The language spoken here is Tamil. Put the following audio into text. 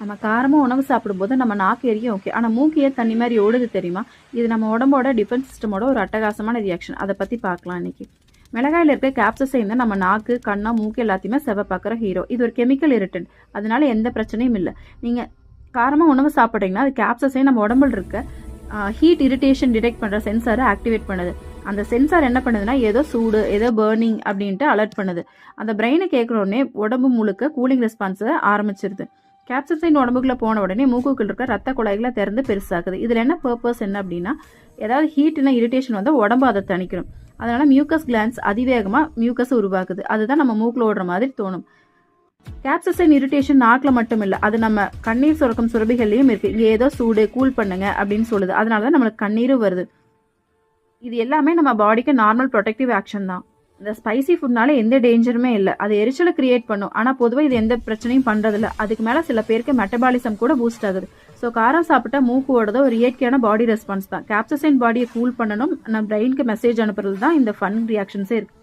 நம்ம காரமாக உணவு சாப்பிடும்போது நம்ம நாக்கு எரியும் ஓகே ஆனால் மூக்கு ஏன் தண்ணி மாதிரி ஓடுது தெரியுமா? இது நம்ம உடம்போட டிஃபென்ஸ் சிஸ்டமோட ஒரு அட்டகாசமான ரியாக்ஷன் அதை பற்றி பார்க்கலாம் இன்னைக்கு. மிளகாயில் இருக்க கேப்சசைன் தான் நம்ம நாக்கு கண்ணா மூக்கு எல்லாத்தையுமே செவப்பாக்குற ஹீரோ இது ஒரு கெமிக்கல் இரிட்டன்ட் அதனால எந்த பிரச்சனையும் இல்லை. நீங்கள் காரமாக உணவு சாப்பிட்றீங்கன்னா அது கேப்சசைன் நம்ம உடம்புல இருக்க ஹீட் இரிட்டேஷன் டிடெக்ட் பண்ணுற சென்சாரை ஆக்டிவேட் பண்ணுது. அந்த சென்சார் என்ன பண்ணுதுன்னா ஏதோ சூடு ஏதோ பேர்னிங் அப்படின்ட்டு அலர்ட் பண்ணுது. அந்த பிரெயினை கேட்குறோடனே உடம்பு முழுக்க கூலிங் ரெஸ்பான்ஸை ஆரம்பிச்சிருது. கேப்சசைன் உடம்புக்குள்ளே போன உடனே மூக்குக்குள்ள இருக்க ரத்த குழாய்களை திறந்து பெருசாக்குது. இதில் என்ன பர்பஸ் என்ன அப்படின்னா ஏதாவது ஹீட்னா இரிட்டேஷன் வந்து உடம்பு அதை தணிக்கணும் அதனால மியூக்கஸ் கிளான்ஸ் அதிவேகமாக மியூக்கஸ் உருவாக்குது. அதுதான் நம்ம மூக்கில் ஓடுற மாதிரி தோணும். கேப்சசைன் இரிட்டேஷன் நாக்கில் மட்டும் இல்லை அது நம்ம கண்ணீர் சுரக்கும் சுரபிகள்லையும் இருக்குது இங்கே ஏதோ சூடு கூல் பண்ணுங்க அப்படின்னு சொல்லுது. அதனால தான் நம்மளுக்கு கண்ணீரும் வருது. இது எல்லாமே நம்ம பாடிக்கு நார்மல் ப்ரொடெக்டிவ் ஆக்ஷன் தான். இந்த ஸ்பைசி ஃபுட்னால எந்த டேஞ்சருமே இல்லை. அது எரிச்சலை கிரியேட் பண்ணும். ஆனால் பொதுவாக இது எந்த பிரச்சனையும் பண்ணுறதில்ல அதுக்கு மேலே சில பேருக்கு மெட்டபாலிசம் கூட பூஸ்ட் ஆகுது. ஸோ காரம் சாப்பிட்டா மூக்கு ஓடுறது ஒரு இயற்கையான பாடி ரெஸ்பான்ஸ் தான். கேப்சசைன் பாடியை கூல் பண்ணணும். நம்ம பிரெயினுக்கு மெசேஜ் அனுப்புறது தான் இந்த ஃபன் ரியாக்ஷன்ஸே இருக்குது